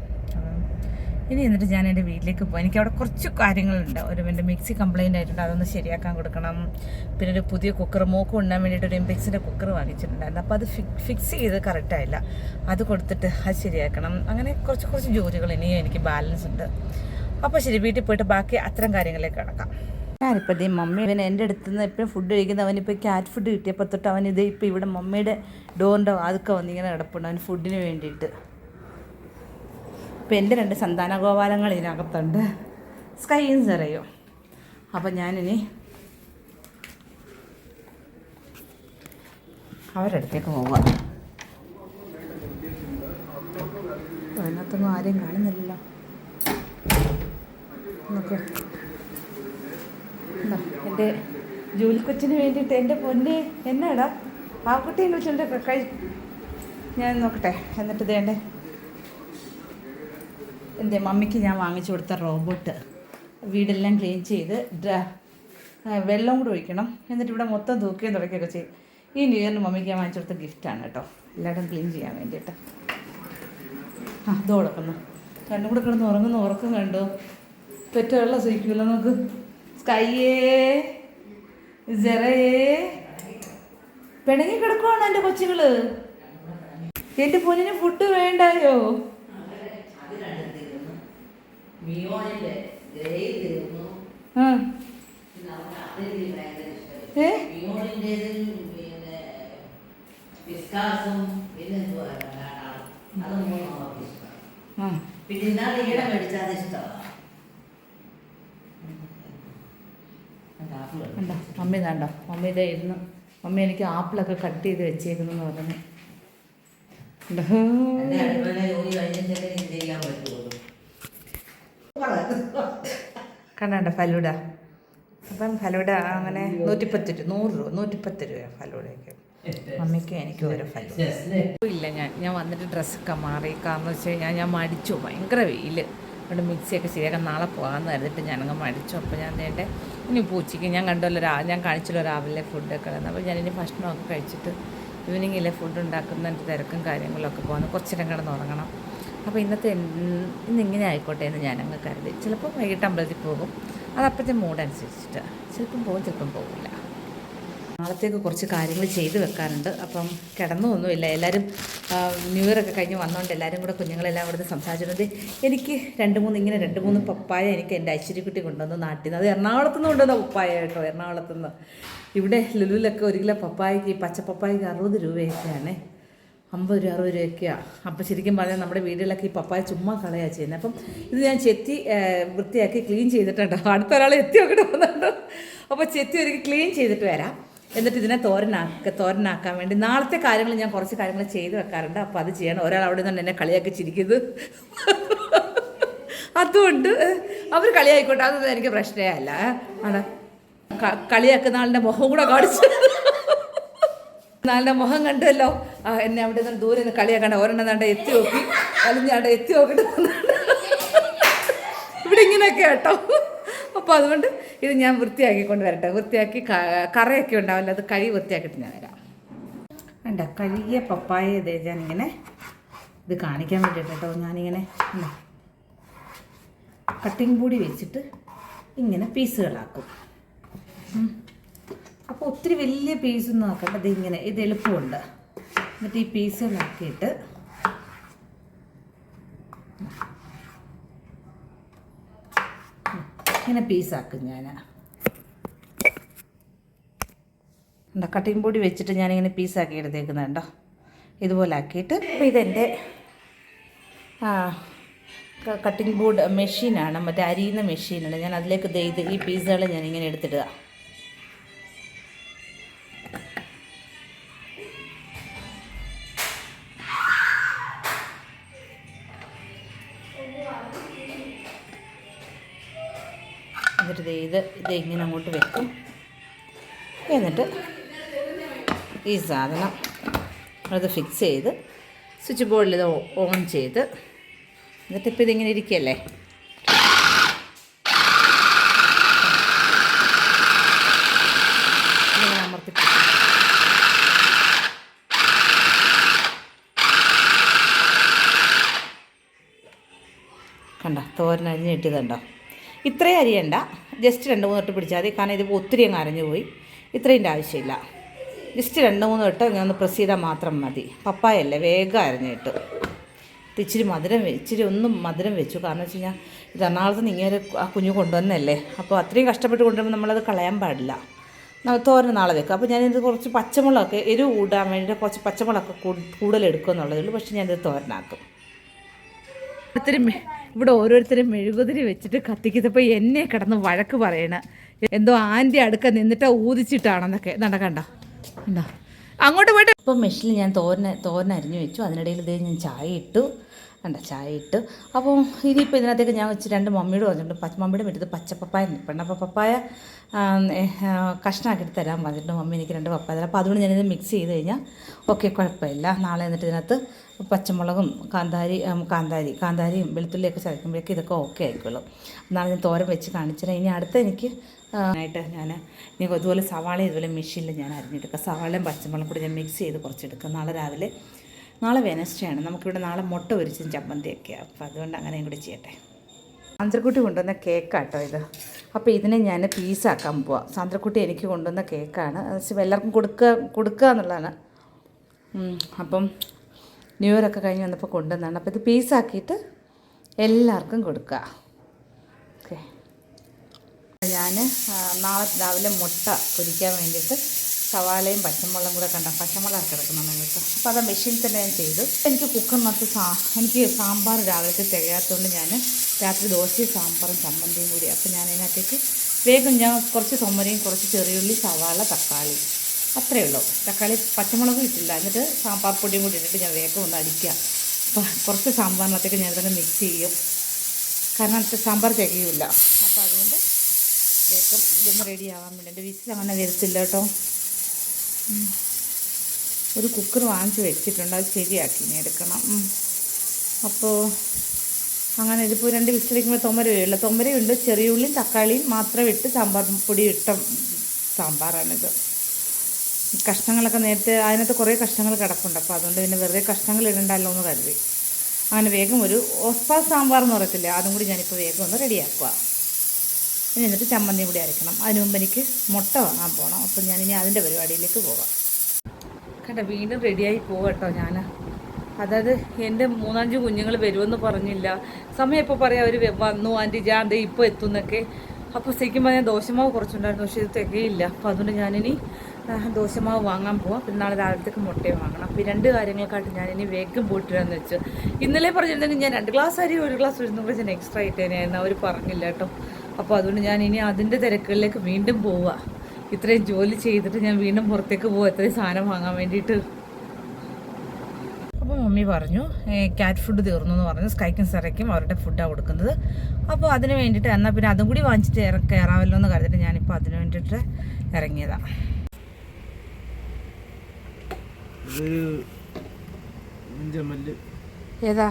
ഇനി എന്നിട്ട് ഞാൻ എന്റെ വീട്ടിലേക്ക് പോയി എനിക്ക് അവിടെ കുറച്ച് കാര്യങ്ങളുണ്ട്. ഒരു എന്റെ മിക്സി കംപ്ലൈന്റ് ആയിട്ടുണ്ട്. അതൊന്ന് ശരിയാക്കാൻ കൊടുക്കണം. പിന്നെ ഒരു പുതിയ കുക്കർ മോക്ക് കൊണ്ടാൻ വേണ്ടിയിട്ട് ഒരു ഇമ്പെക്സിന്റെ കുക്കർ വാങ്ങിച്ചിട്ടുണ്ടായിരുന്നു. അപ്പോൾ അത് ഫിക്സ് ചെയ്ത് കറക്റ്റായില്ല അത് കൊടുത്തിട്ട് അത് ശരിയാക്കണം. അങ്ങനെ കുറച്ച് കുറച്ച് ജോലികൾ ഇനിയും എനിക്ക് ബാലൻസ് ഉണ്ട്. അപ്പോൾ ശരി വീട്ടിൽ പോയിട്ട് ബാക്കി അത്തരം കാര്യങ്ങളിലേക്ക് കിടക്കാം. ഞാനിപ്പോൾ ഇതേ മമ്മി അവൻ എന്റെ അടുത്ത് നിന്ന് എപ്പോഴും ഫുഡ് കഴിക്കുന്ന അവനിപ്പോൾ ക്യാറ്റ് ഫുഡ് കിട്ടിയപ്പോൾ തൊട്ട് അവൻ ഇത് ഇപ്പോൾ ഇവിടെ മമ്മിയുടെ ഡോറിന്റെ വാതുക്ക വന്നിങ്ങനെ കിടപ്പുണ്ട് അവൻ ഫുഡിന് വേണ്ടിയിട്ട്. ഇപ്പം എന്റെ രണ്ട് സന്താന ഗോപാലങ്ങൾ ഇതിനകത്തുണ്ട്. സ്കൈയും സെറയോ അപ്പം ഞാനിനി അവരുടെ അടുത്തേക്ക് പോവാം. അതിനകത്തൊന്നും ആരെയും കാണുന്നില്ലല്ലോ. എന്താ എന്റെ ജോലിക്കൊച്ചിന് വേണ്ടിയിട്ട് എന്റെ പൊന്നെ എന്നാടാ? ആ കുട്ടീനെ വെച്ചുകൊണ്ട് കഴി ഞാൻ നോക്കട്ടെ. എന്നിട്ട് ഇതേണ്ടേ എന്റെ മമ്മിക്ക് ഞാൻ വാങ്ങിച്ചു കൊടുത്ത റോബോട്ട്. വീടെല്ലാം ക്ലീൻ ചെയ്ത് വെള്ളം കൂടെ ഒഴിക്കണം. എന്നിട്ട് ഇവിടെ മൊത്തം തൂക്കുകയും തുടക്കുകയൊക്കെ ചെയ്യും. ഈ ന്യൂ ഇയറിന് മമ്മിക്ക് ഞാൻ വാങ്ങിച്ചു കൊടുത്ത ഗിഫ്റ്റാണ് കേട്ടോ. എല്ലാവരും ക്ലീൻ ചെയ്യാൻ വേണ്ടിയിട്ട്. ആ ഇതോടൊപ്പം കണ്ണും കൂടെ കിടന്ന് ഉറങ്ങുന്ന ഉറക്കം കണ്ടോ? പെറ്റ വെള്ളം സഹിക്കില്ല നമുക്ക്. സ്കൈയേ ജെറയേ. പിണങ്ങി കിടക്കുവാണ് എന്റെ കൊച്ചുകൾ എന്റെ പൊന്നിന് ഫുഡ് വേണ്ടായോ? പിന്നെ ഇന്നാൾ ഈടെ മേടിച്ചാൽ ഇഷ്ടമാണ് മമ്മി കണ്ടോ? മമ്മി ഇതേ ഇരുന്ന് മമ്മി എനിക്ക് ആപ്പിളൊക്കെ കട്ട് ചെയ്ത് വെച്ചേക്കുന്നെന്ന് പറഞ്ഞു. കണ്ടണ്ട ഫലൂഡ അപ്പം ഫലൂഡ അങ്ങനെ നൂറ്റിപ്പത്ത് രൂപ നൂറ് രൂപ നൂറ്റിപ്പത്ത് രൂപ ഫലൂഡയ്ക്ക് മമ്മിക്കും എനിക്കും ഓരോ ഫലൂഡ ഇല്ല ഞാൻ ഞാൻ വന്നിട്ട് ഡ്രസ്സൊക്കെ മാറി കാരണം വെച്ച് കഴിഞ്ഞാൽ ഞാൻ മടിച്ചു. ഭയങ്കര വെയിൽ അതുകൊണ്ട് മിക്സിയൊക്കെ ശരിയാക്കാൻ നാളെ പോകാമെന്ന് കരുതിട്ട് ഞാനങ്ങ് മടിച്ചു. അപ്പോൾ ഞാൻ നേട്ടെ ഇനി പൂച്ചയ്ക്ക് ഞാൻ കണ്ടല്ലോ രാ ഞാൻ കാണിച്ചല്ലോ രാവിലെ ഫുഡൊക്കെ ഉള്ളത് അപ്പോൾ ഞാനിനി ഭക്ഷണമൊക്കെ കഴിച്ചിട്ട് ഈവനിങ്ങിലെ ഫുഡ് ഉണ്ടാക്കുന്നതിന്റെ തിരക്കും കാര്യങ്ങളൊക്കെ പോകുന്നു കുറച്ചിടം കിടന്ന് ഉറങ്ങണം. അപ്പോൾ ഇന്നത്തെ എൻ- ഇന്ന് ഇങ്ങനെ ആയിക്കോട്ടെ എന്ന് ഞാനങ്ങ് കരുതി. ചിലപ്പോൾ വൈകിട്ട് അമ്പലത്തിൽ പോകും. അതപ്പോഴത്തെ മൂഡ് അനുസരിച്ചിട്ട്. ചിലപ്പം പോകും ചിലപ്പം പോകില്ല നാളത്തേക്ക് കുറച്ച് കാര്യങ്ങൾ ചെയ്തു വെക്കാറുണ്ട്. അപ്പം കിടന്നൊന്നുമില്ല. എല്ലാവരും ന്യൂ ഇയർ ഒക്കെ കഴിഞ്ഞ് വന്നുകൊണ്ട് എല്ലാവരും കൂടെ കുഞ്ഞുങ്ങളെല്ലാം ഇവിടുന്ന് സംസാരിച്ചിരുന്നത് എനിക്ക് രണ്ട് മൂന്ന് ഇങ്ങനെ രണ്ട് മൂന്ന് പപ്പായ എനിക്ക് എന്റെ ഐശ്വര്യക്കുട്ടി കൊണ്ടുവന്ന് നാട്ടിൽ നിന്ന്. അത് എറണാകുളത്ത് നിന്ന് കൊണ്ടുവന്ന പപ്പായ കേട്ടോ എറണാകുളത്ത് നിന്ന്. ഇവിടെ ലുലുവിലൊക്കെ ഒരു കിലോ പപ്പായക്ക് ഈ പപ്പായക്ക് അറുപത് രൂപയൊക്കെയാണ്. അമ്പത് രൂപ അറുപത് രൂപയൊക്കെയാണ് അപ്പം ശരിക്കും പറഞ്ഞാൽ നമ്മുടെ വീടുകളിലൊക്കെ ഈ പപ്പായ ചുമ്മാ കളയാ ചെയ്യുന്നത്. അപ്പം ഇത് ഞാൻ ചെത്തി വൃത്തിയാക്കി ക്ലീൻ ചെയ്തിട്ടുണ്ടോ. അടുത്ത ഒരാൾ എത്തി നോക്കിട്ട് വന്നിട്ടുണ്ടോ. അപ്പോൾ ചെത്തി ഒരുക്കി ക്ലീൻ ചെയ്തിട്ട് വരാം. എന്നിട്ട് ഇതിനെ തോരനാക്ക തോരനാക്കാൻ വേണ്ടി. നാളത്തെ കാര്യങ്ങൾ ഞാൻ കുറച്ച് കാര്യങ്ങൾ ചെയ്ത് വെക്കാറുണ്ട്. അപ്പോൾ അത് ചെയ്യണം. ഒരാൾ അവിടെ നിന്ന് എന്നെ കളിയാക്കി ചിരിക്കുന്നത്. അതുകൊണ്ട് അവർ കളിയായിക്കോട്ടെ. അതൊന്നും എനിക്ക് പ്രശ്നമേ അല്ല. ആണ്? കളിയാക്കുന്ന ആളിന്റെ മുഖം കൂടെ കാണിച്ചു. നാളിന്റെ മുഖം കണ്ടല്ലോ. എന്നെ അവിടെ നിന്ന് ദൂരെ നിന്ന് കളിയാക്കണ്ട ഒരെണ്ണം നാണ്ട എത്തി നോക്കി. അല്ലെങ്കിൽ അവിടെ എത്തി നോക്കിട്ട്. ഇവിടെ ഇങ്ങനെയൊക്കെ കേട്ടോ. അപ്പോൾ അതുകൊണ്ട് ഇത് ഞാൻ വൃത്തിയാക്കിക്കൊണ്ട് വരട്ടെ വൃത്തിയാക്കി കറയൊക്കെ ഉണ്ടാവില്ല. അത് കഴി വൃത്തിയാക്കിയിട്ട് ഞാൻ വരാം. വേണ്ട കഴുകിയ പപ്പായ ഞാൻ ഞാനിങ്ങനെ ഇത് കാണിക്കാൻ വേണ്ടിയിട്ട് കേട്ടോ. ഞാനിങ്ങനെ കട്ടിംഗ് ബോഡി വെച്ചിട്ട് ഇങ്ങനെ പീസുകളാക്കും. അപ്പോൾ ഒത്തിരി വലിയ പീസൊന്നും ആക്കണ്ട. ഇത് ഇങ്ങനെ ഇത് എളുപ്പമുണ്ട്. എന്നിട്ട് ഈ പീസുകളാക്കിയിട്ട് ഇങ്ങനെ പീസാക്കും ഞാൻ എന്താ കട്ടിംഗ് ബോർഡ് വെച്ചിട്ട് ഞാനിങ്ങനെ പീസാക്കി എടുത്തേക്കുന്നുണ്ടോ ഇതുപോലെ ആക്കിയിട്ട് അപ്പോൾ ഇതെന്റെ ആ കട്ടിംഗ് ബോർഡ് മെഷീനാണ് മറ്റേ അരിയുന്ന മെഷീനാണ് ഞാൻ അതിലേക്ക് ദൈത് ഈ പീസുകൾ ഞാനിങ്ങനെ എടുത്തിടുക. ദേ ഇത് ഇത് ഇങ്ങനെ അങ്ങോട്ട് വെക്കും. എന്നിട്ട് ഈ സാധനം അത് ഫിക്സ് ചെയ്ത് സ്വിച്ച് ബോർഡിൽ ഇത് ഓൺ ചെയ്ത് എന്നിട്ട് ഇപ്പോൾ ഇതിങ്ങനെ ഇരിക്കുകയല്ലേ. കണ്ട തോരൻ അരിഞ്ഞ് കിട്ടിയതുണ്ടോ? ഇത്രയും അരിയണ്ട. ജസ്റ്റ് രണ്ട് മൂന്ന് തൊട്ട് പിടിച്ചാൽ മതി. കാരണം ഇത് ഒത്തിരി അങ്ങ് അരഞ്ഞു പോയി. ഇത്രയും ആവശ്യമില്ല. ജസ്റ്റ് രണ്ട് മൂന്ന് തൊട്ട് ഇങ്ങനെ ഒന്ന് പ്രസ് ചെയ്താൽ മാത്രം മതി. പപ്പായല്ലേ വേഗം അരഞ്ഞു കിട്ടും. ഇത് മധുരം ഇച്ചിരി ഒന്നും മധുരം വെച്ചു. കാരണം വെച്ച് കഴിഞ്ഞാൽ ഇത് എറണാകുളത്ത് നിന്ന് ഇങ്ങനെ ആ കുഞ്ഞു കൊണ്ടുവന്നല്ലേ അപ്പോൾ അത്രയും കഷ്ടപ്പെട്ട് കൊണ്ടുവരുമ്പോൾ നമ്മളത് കളയാൻ പാടില്ല. തോരൻ നാളെ വെക്കാം. അപ്പോൾ ഞാനിത് കുറച്ച് പച്ചമുളകൊക്കെ എരിവ് കൂടാൻ വേണ്ടിയിട്ട് കുറച്ച് പച്ചമുളകൊക്കെ കൂടുതൽ എടുക്കും എന്നുള്ളതേ ഉള്ളൂ. പക്ഷേ ഞാനിത് തോരനാക്കും. മെ- ഇവിടെ ഓരോരുത്തരും മെഴുകുതിരി വെച്ചിട്ട് കത്തിക്കുന്നപ്പോൾ എന്നെ കിടന്ന് വഴക്ക് പറയണ. എന്തോ ആന്റെ അടുക്ക നിന്നിട്ട് ഊതിച്ചിട്ടാണെന്നൊക്കെ. ഇതാണ്ട കണ്ട. എന്താ അങ്ങോട്ട് പോയിട്ട് ഇപ്പം മെഷീനിൽ ഞാൻ തോരൻ തോരൻ അരിഞ്ഞു വെച്ചു. അതിനിടയിൽ ഇത് ഞാൻ ചായ ഇട്ടു. കണ്ട ചായ ഇട്ട് അപ്പോൾ ഇനിയിപ്പോൾ ഇതിനകത്തേക്ക് ഞാൻ വെച്ച് രണ്ട് മമ്മിയോട് പറഞ്ഞിട്ടുണ്ട്. പച്ച മമ്മിയുടെ വീട്ടിൽ പച്ചപ്പപ്പായ നിൽപ്പുണ്ട് അപ്പോൾ പപ്പായ കഷ്ണാക്കിയിട്ട് തരാൻ പറഞ്ഞിട്ടുണ്ട് മമ്മി എനിക്ക് രണ്ട് പപ്പായ തരാം. അപ്പോൾ അതുകൊണ്ട് ഞാനിത് മിക്സ് ചെയ്ത് കഴിഞ്ഞാൽ ഓക്കെ കുഴപ്പമില്ല. നാളെ എന്നിട്ട് ഇതിനകത്ത് പച്ചമുളകും കാന്താരി കാന്താരി കാന്താരിയും വെളുത്തുള്ളിയൊക്കെ ചതയ്ക്കുമ്പോഴേക്കും ഇതൊക്കെ ഓക്കെ ആയിക്കോളും. നാളെ ഞാൻ തോരൻ വെച്ച് കാണിച്ചിട്ട് ഇനി അടുത്ത എനിക്ക് ായിട്ട് ഞാൻ ഇനി ഇതുപോലെ സവാള ഇതുപോലെ മെഷീനിൽ ഞാൻ അരിഞ്ഞെടുക്കുക സവാളയും പച്ചമുളകും കൂടി ഞാൻ മിക്സ് ചെയ്ത് കുറച്ചെടുക്കുക നാളെ രാവിലെ നാളെ വെനസ്ഡേ ആണ്. നമുക്കിവിടെ നാളെ മുട്ട പൊരിച്ചും ചമ്മന്തിയൊക്കെയാണ് അപ്പോൾ അതുകൊണ്ട് അങ്ങനെയും കൂടി ചെയ്യട്ടെ. സാന്ദ്രക്കുട്ടി കൊണ്ടുവന്ന കേക്കാട്ടോ ഇത്. അപ്പോൾ ഇതിനെ ഞാൻ പീസാക്കാൻ പോവാം. സാന്ദ്രക്കുട്ടി എനിക്ക് കൊണ്ടുവന്ന കേക്കാണ്. എല്ലാവർക്കും കൊടുക്കുക കൊടുക്കുക എന്നുള്ളതാണ്. അപ്പം ന്യൂ ഇയർ ഒക്കെ കഴിഞ്ഞ് വന്നപ്പോൾ കൊണ്ടുവന്നതാണ്. അപ്പോൾ ഇത് പീസാക്കിയിട്ട് എല്ലാവർക്കും കൊടുക്കുക ഓക്കെ ഞാൻ നാളെ രാവിലെ മുട്ട പൊരിക്കാൻ വേണ്ടിയിട്ട് സവാളയും പച്ചമുളകും കൂടെ കണ്ട പച്ചമുളക് കിടക്കണം നിങ്ങൾക്ക്. അപ്പോൾ അത് മെഷീനിൽ തന്നെ ഞാൻ ചെയ്തു. എനിക്ക് കുക്കറിനകത്ത് സാ എനിക്ക് സാമ്പാർ രാവിലത്തെ തികയാത്തതുകൊണ്ട് ഞാൻ രാത്രി ദോശയും സാമ്പാറും ചമ്മന്തിയും കൂടി. അപ്പോൾ ഞാൻ അതിനകത്തേക്ക് വേഗം ഞാൻ കുറച്ച് തൊമ്മരയും കുറച്ച് ചെറിയുള്ളി സവാള തക്കാളി. അത്രയേ ഉള്ളൂ. തക്കാളി പച്ചമുളകും ഇട്ടില്ല. എന്നിട്ട് സാമ്പാർ പൊടിയും കൂടി ഇട്ടിട്ട് ഞാൻ വേഗം ഒന്ന് അടിക്കുക. അപ്പോൾ കുറച്ച് സാമ്പാറിനകത്തേക്ക് ഞാൻ തന്നെ മിക്സ് ചെയ്യും. കാരണം അത് സാമ്പാർ തികയില്ല അപ്പോൾ അതുകൊണ്ട് വേഗം ഇതൊന്ന് റെഡി ആവാൻ വേണ്ടി. എന്റെ വിസിൽ അങ്ങനെ വരത്തില്ല കേട്ടോ. ഒരു കുക്കർ വാങ്ങിച്ച് വെച്ചിട്ടുണ്ട് അത് ശരിയാക്കി ഇനി എടുക്കണം. അപ്പോൾ അങ്ങനെ ഇതിപ്പോൾ രണ്ട് വിസിലിരിക്കുമ്പോൾ തൊമരയുള്ള തൊമരയുണ്ട് ചെറിയ ഉള്ളിയും തക്കാളിയും മാത്രം ഇട്ട് സാമ്പാർ പൊടി ഇട്ട സാമ്പാറാണിത്. കഷ്ണങ്ങളൊക്കെ നേരത്തെ അതിനകത്ത് കുറേ കഷ്ണങ്ങൾ കിടപ്പുണ്ട്. അപ്പോൾ അതുകൊണ്ട് പിന്നെ വെറുതെ കഷ്ണങ്ങൾ ഇടണ്ടല്ലോ എന്ന് കരുതി. അങ്ങനെ വേഗം ഒരു ഓസ്പാ സാമ്പാർ എന്ന് പറയത്തില്ല അതും കൂടി ഞാനിപ്പോൾ വേഗം ഒന്ന് റെഡിയാക്കുക ഇനി എന്നിട്ട് ചമ്മന്തി കൂടി അരക്കണം. അതിന് മുമ്പ് എനിക്ക് മുട്ട വാങ്ങാൻ പോകണം അപ്പം ഇനി അതിന്റെ പരിപാടിയിലേക്ക് പോകാം. കണ്ട വീണ്ടും റെഡിയായി പോകട്ടോ ഞാൻ അതായത് എന്റെ മൂന്നഞ്ച് കുഞ്ഞുങ്ങൾ വരുമെന്ന് പറഞ്ഞില്ല. സമയം ഇപ്പോൾ പറയാം അവർ വന്നു ആന്റി ഞാൻ ദേ ഇപ്പോൾ എത്തുന്നൊക്കെ. അപ്പോൾ ശരിക്കും ഞാൻ ദോശമാവ് കുറച്ചുണ്ടായിരുന്നു പക്ഷേ ഇത് തികയില്ല. അപ്പോൾ അതുകൊണ്ട് ഞാനിനി ദോശമാവ് വാങ്ങാൻ പോവാം. പിന്നെ നാളെ രാവിലത്തേക്ക് മുട്ടയും വാങ്ങണം. അപ്പോൾ രണ്ട് കാര്യങ്ങൾക്കായിട്ട് ഞാനിനി വേഗം പോയിട്ടിരാന്ന് വെച്ച്. ഇന്നലെ പറഞ്ഞിരുന്നെങ്കിൽ ഞാൻ രണ്ട് ഗ്ലാസ് അരി ഒരു ഗ്ലാസ് വരുന്നു ഞാൻ എക്സ്ട്രാ ഇട്ടേനായിരുന്നു അവർ പറഞ്ഞില്ല കേട്ടോ. അപ്പോൾ അതുകൊണ്ട് ഞാൻ ഇനി അതിന്റെ തിരക്കുകളിലേക്ക് വീണ്ടും പോവുക ഇത്രയും ജോലി ചെയ്തിട്ട് ഞാൻ വീണ്ടും പുറത്തേക്ക് പോവുക ഇത്രയും സാധനം വാങ്ങാൻ വേണ്ടിയിട്ട്. അപ്പോൾ മമ്മി പറഞ്ഞു ക്യാറ്റ് ഫുഡ് തീർന്നു എന്ന് പറഞ്ഞു. സ്കൈക്കും സെറയ്ക്കും അവരുടെ ഫുഡാണ് കൊടുക്കുന്നത്. അപ്പോൾ അതിന് വേണ്ടിയിട്ട് എന്നാൽ പിന്നെ അതും കൂടി വാങ്ങിച്ചിട്ട് കയറാമല്ലോ എന്ന് കരുതിയിട്ട് ഞാനിപ്പോൾ അതിന് വേണ്ടിയിട്ട് ഇറങ്ങിയതാണ് ഏതാ?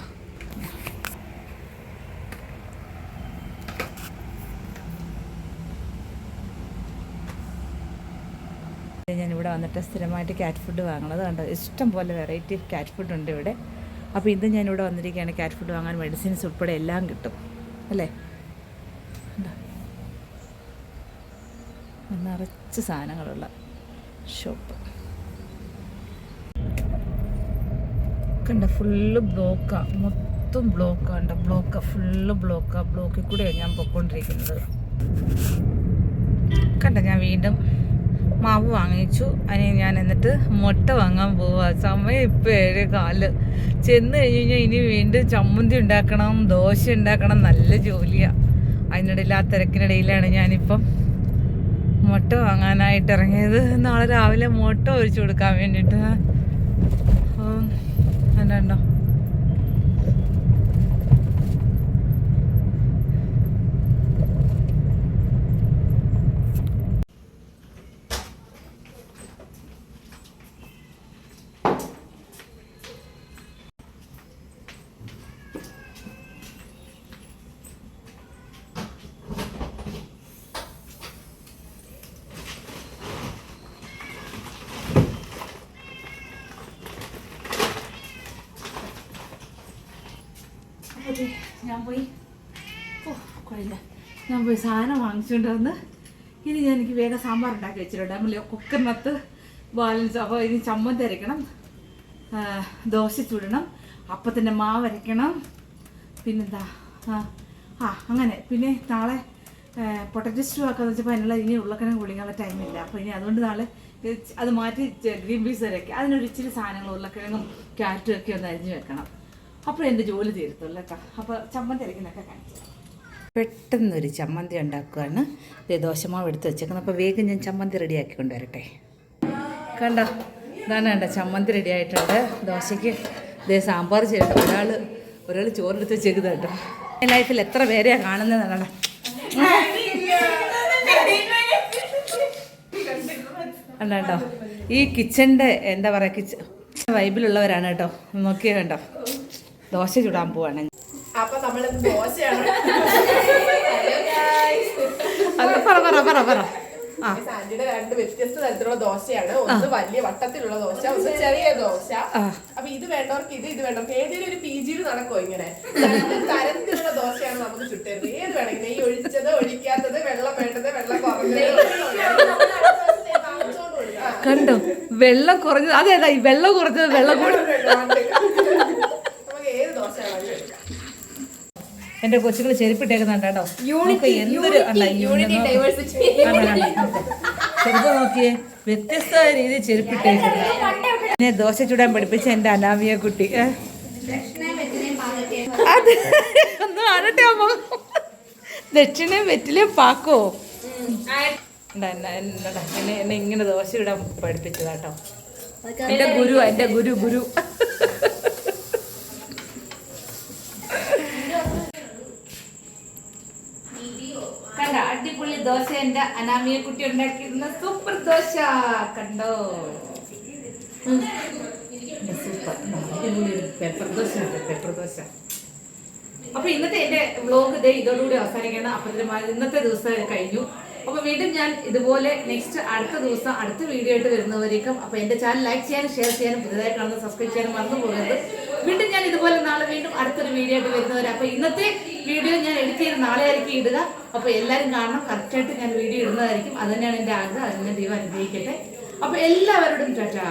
ഞാൻ ഇവിടെ വന്നിട്ട് സ്ഥിരമായിട്ട് കാറ്റ് ഫുഡ് വാങ്ങണത് കണ്ടോ? ഇഷ്ടം പോലെ വെറൈറ്റി കാറ്റ് ഫുഡ് ഉണ്ട് ഇവിടെ. അപ്പോൾ ഇന്ന് ഞാൻ ഇവിടെ വന്നിരിക്കുകയാണ് കാറ്റ് ഫുഡ് വാങ്ങാൻ മെഡിസിൻസ് ഉൾപ്പെടെ എല്ലാം കിട്ടും. അല്ലേ? നിറച്ച് സാധനങ്ങളുള്ള ഷോപ്പ് കണ്ട? ഫുള്ള് ബ്ലോക്കാ മൊത്തം ബ്ലോക്കാ കണ്ട? ബ്ലോക്ക ഫുള്ള് ബ്ലോക്കാ ബ്ലോക്കിൽ കൂടെയാണ് ഞാൻ പൊയ്ക്കൊണ്ടിരിക്കുന്നത് കണ്ട? ഞാൻ വീണ്ടും മാവ് വാങ്ങിച്ചു. അതിന് ഞാൻ എന്നിട്ട് മുട്ട വാങ്ങാൻ പോവാ. സമയം ഇപ്പം ഏഴ് കാൽ. ചെന്ന് കഴിഞ്ഞ് കഴിഞ്ഞാൽ ഇനി വീണ്ടും ചമ്മന്തി ഉണ്ടാക്കണം ദോശ ഉണ്ടാക്കണം നല്ല ജോലിയാണ് അതിനിടയിൽ ആ തിരക്കിനിടയിലാണ് ഞാനിപ്പം മുട്ട വാങ്ങാനായിട്ട് ഇറങ്ങിയത്. നാളെ രാവിലെ മുട്ട ഒഴിച്ചു കൊടുക്കാൻ വേണ്ടിയിട്ട് കണ്ടോ അതെ ഞാൻ പോയി. ഓ കുഴയില്ല ഞാൻ പോയി സാധനം വാങ്ങിച്ചുകൊണ്ട് വന്ന് ഇനി ഞാൻ എനിക്ക് വേഗം സാമ്പാർ ഉണ്ടാക്കി വെച്ചിട്ടുണ്ട്. നമ്മൾ കുക്കറിനകത്ത് ബാലൻസ് അപ്പോൾ ഇനി ചമ്മന്തി അരയ്ക്കണം. ദോശ ചുടണം. അപ്പത്തിന്റെ മാവ് അരയ്ക്കണം. പിന്നെന്താ? ആ അങ്ങനെ. പിന്നെ നാളെ പൊട്ടറ്റോ സ്റ്റൂ ആക്കാന്ന് വെച്ചപ്പോൾ അതിനുള്ള ഇനി ഉള്ളക്കനം കുളിക്കാനുള്ള ടൈമില്ല അപ്പോൾ ഇനി അതുകൊണ്ട് നാളെ അത് മാറ്റി ഗ്രീൻ പീസ് അരയ്ക്കുക അതിനൊരു ഇച്ചിരി സാധനങ്ങൾ ഉരുളക്കിഴങ്ങും ക്യാരറ്റും ഒക്കെ ഒന്ന് അരിഞ്ഞ് വെക്കണം. അപ്പോൾ എന്റെ ജോലി തീരത്തുള്ളൂ കേട്ടോ. അപ്പോൾ ചമ്മന്തി അരയ്ക്കുന്നൊക്കെ കാണിച്ചു പെട്ടെന്നൊരു ചമ്മന്തി ഉണ്ടാക്കുകയാണ് ദേ ദോശമാവ് എടുത്ത് വെച്ചേക്കുന്നത് അപ്പോൾ വേഗം ഞാൻ ചമ്മന്തി റെഡിയാക്കി കൊണ്ടുവരട്ടെ. കണ്ടോ? ഇതാണ് കണ്ട? ചമ്മന്തി റെഡി ആയിട്ടുണ്ട് ദോശയ്ക്ക് ഇതേ സാമ്പാർ ചെയ്തിട്ട് ഒരാൾ ഒരാൾ ചോറെടുത്ത് ചെയ്ത് കേട്ടോ. എന്റെ ലൈഫിൽ എത്ര പേരെയാണ് കാണുന്നതാണ് കണ്ടോ കേട്ടോ ഈ കിച്ചന്റെ എന്താ പറയുക കിച്ചൺ വൈബിലുള്ളവരാണ് കേട്ടോ. നോക്കിയേ കണ്ടോ? ദോശ ചുടാൻ പോവാണ്. അപ്പൊ നമ്മൾ ദോശയാണ്. അത് പറ പറ പറ പറ. ആ. സാൻഡിയുടെ രണ്ട് വ്യത്യസ്ത തരത്തിലുള്ള ദോശയാണ്. ഒന്ന് വലിയ വട്ടത്തിലുള്ള ദോശ ഒന്ന് ചെറിയ ദോശ. അപ്പൊ ഇത് വേണ്ടവർക്ക് ഇത് ഇത് വേണ്ടവർക്ക് ഏതെങ്കിലും ഒരു പി ജിയിൽ നടക്കോ ഇങ്ങനെ? തരത്തിലുള്ള ദോശയാണ് നമുക്ക് ചുട്ടരുന്നത് ഏത് വേണമെങ്കിൽ നെയ്യ് ഒഴിച്ചത് ഒഴിക്കാത്തത് വെള്ളം വേണ്ടത് വെള്ളം കുറഞ്ഞത്. കണ്ടോ? വെള്ളം കുറഞ്ഞത്. അതേതാ ഈ വെള്ളം കുറഞ്ഞത് വെള്ളം കൂടി നമുക്ക് ഏത് ദോശ വേണമെങ്കിലും എടുക്കാം എന്റെ കൊച്ചുകൾ ചെരുപ്പിട്ടേക്കുന്നുണ്ട് കേട്ടോ നമുക്ക് എന്തൊരു. ചെരുപ്പ് നോക്കിയേ. വ്യത്യസ്ത രീതിയിൽ ചെരുപ്പിട്ടേക്കുന്നു എന്നെ ദോശ ചുടാൻ പഠിപ്പിച്ച എന്റെ അനാമിയ കുട്ടി? അത് ഒന്ന് അമ്മ. ദക്ഷിണയും വെറ്റിലയും പാക്കോ? എന്നെ ഇങ്ങനെ ദോശ ഇടാൻ പഠിപ്പിച്ചതാട്ടോ. എന്റെ ഗുരു എന്റെ ഗുരു ഗുരു കണ്ട അടിപൊളി ദോശ എന്റെ അനാമിയെ കുട്ടി ഉണ്ടാക്കിയിരുന്ന സൂപ്പർ ദോശ. കണ്ടോ? അടിപൊളി ദോശ പേപ്പർ ദോശ. അപ്പൊ ഇന്നത്തെ എന്റെ വ്ലോഗ് ഇതേ ഇതോടുകൂടി അവസാനിക്കണം അപ്പൊ ഇന്നത്തെ ദിവസം കഴിഞ്ഞു. അപ്പൊ വീണ്ടും ഞാൻ ഇതുപോലെ നെക്സ്റ്റ് അടുത്ത ദിവസം അടുത്ത വീഡിയോ ആയിട്ട് വരുന്നവരേക്കും അപ്പൊ എന്റെ ചാനൽ ലൈക്ക് ചെയ്യാനും ഷെയർ ചെയ്യാനും പുതിയതായി കാണുന്ന സബ്സ്ക്രൈബ് ചെയ്യാനും മറന്നു പോകരുത്. വീണ്ടും ഞാൻ ഇതുപോലെ നാളെ വീണ്ടും അടുത്തൊരു വീഡിയോ ആയിട്ട് വരുന്നവരെ. അപ്പൊ ഇന്നത്തെ വീഡിയോ ഞാൻ എഡിറ്റ് ചെയ്ത് നാളെ ആയിരിക്കും ഇടുക. അപ്പൊ എല്ലാവരും കാണണം. കറക്റ്റായിട്ട് ഞാൻ വീഡിയോ ഇടുന്നതായിരിക്കും. അത് തന്നെയാണ് എന്റെ ആഗ്രഹം. അതിനെ ദൈവം അനുഗ്രഹിക്കട്ടെ. അപ്പൊ എല്ലാവരോടും ടാറ്റാ.